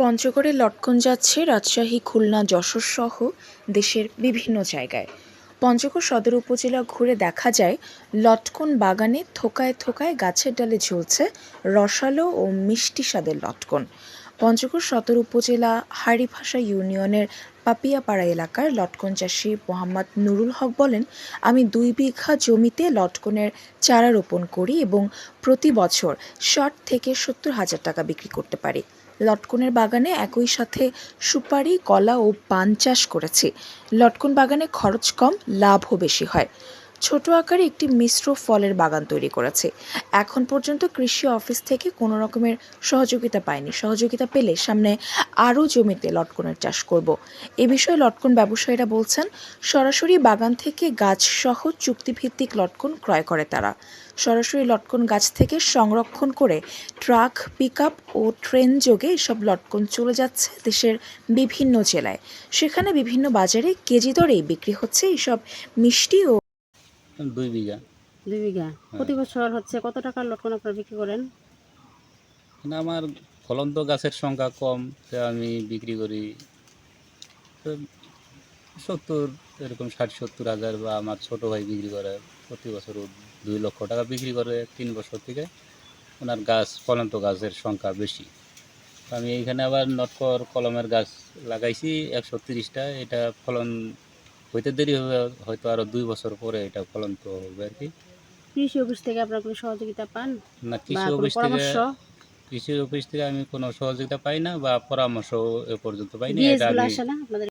পঞ্চগড়ে লটকন যাচ্ছে রাজশাহী, খুলনা, যশোর সহ দেশের বিভিন্ন জায়গায়। পঞ্চগড় সদর উপজেলা ঘুরে দেখা যায়, লটকন বাগানে থোকায় থোকায় গাছের ডালে ঝুলছে রসালো ও মিষ্টি স্বাদের লটকন। পঞ্চগড় সদর উপজেলা হাড়িভাষা ইউনিয়নের পাপিয়াপাড়া এলাকার লটকন চাষি মোহাম্মদ নুরুল হক বলেন, আমি দুই বিঘা জমিতে লটকনের চারা রোপণ করি এবং প্রতি বছর ষাট থেকে সত্তর হাজার টাকা বিক্রি করতে পারি। লটকনের বাগানে একই সাথে সুপারি, কলা ও পান চাষ করেছি। লটকন বাগানে খরচ কম, লাভও বেশি হয়। ছোট আকারে একটি মিশ্র ফলের বাগান তৈরি করেছে। এখন পর্যন্ত কৃষি অফিস থেকে কোনো রকমের সহযোগিতা পায়নি। সহযোগিতা পেলে সামনে আরও জমিতে লটকনের চাষ করব। এ বিষয়ে লটকন ব্যবসায়ীরা বলছেন, সরাসরি বাগান থেকে গাছ সহ চুক্তিভিত্তিক লটকন ক্রয় করে তারা। সরাসরি লটকন গাছ থেকে সংরক্ষণ করে ট্রাক, পিকআপ ও ট্রেন যোগে এসব লটকন চলে যাচ্ছে দেশের বিভিন্ন জেলায়। সেখানে বিভিন্ন বাজারে কেজি দরেই বিক্রি হচ্ছে এইসব মিষ্টি ও দুই বিঘা। দুই বিঘা। প্রতি বছর হচ্ছে কত টাকার লটকন আপনারা বিক্রি করেন? আমার ফলন্ত গাছের সংখ্যা কম তাই আমি বিক্রি করি। সত্তর এরকম ষাট সত্তর হাজার বা আমার ছোট ভাই বিক্রি করে প্রতি বছর দুই লক্ষ টাকা বিক্রি করে তিন বছর থেকে। ওনার গাছ ফলন্ত গাছের সংখ্যা বেশি। আমি এইখানে আবার নটকর কলমের গাছ লাগাইছি একশো তিরিশটা। এটা ফলন হইতে দেরি হবে হয়তো আরও দুই বছর পরে এটা ফলন্ত হবে আর কি। কৃষি অফিস থেকে আপনারা কোনো সহযোগিতা পান? না কৃষি অফিস থেকে কৃষি অফিস থেকে আমি কোনো সহযোগিতা পাই না বা পরামর্শ এ পর্যন্ত পাইনি এটা আমি না আপনাদের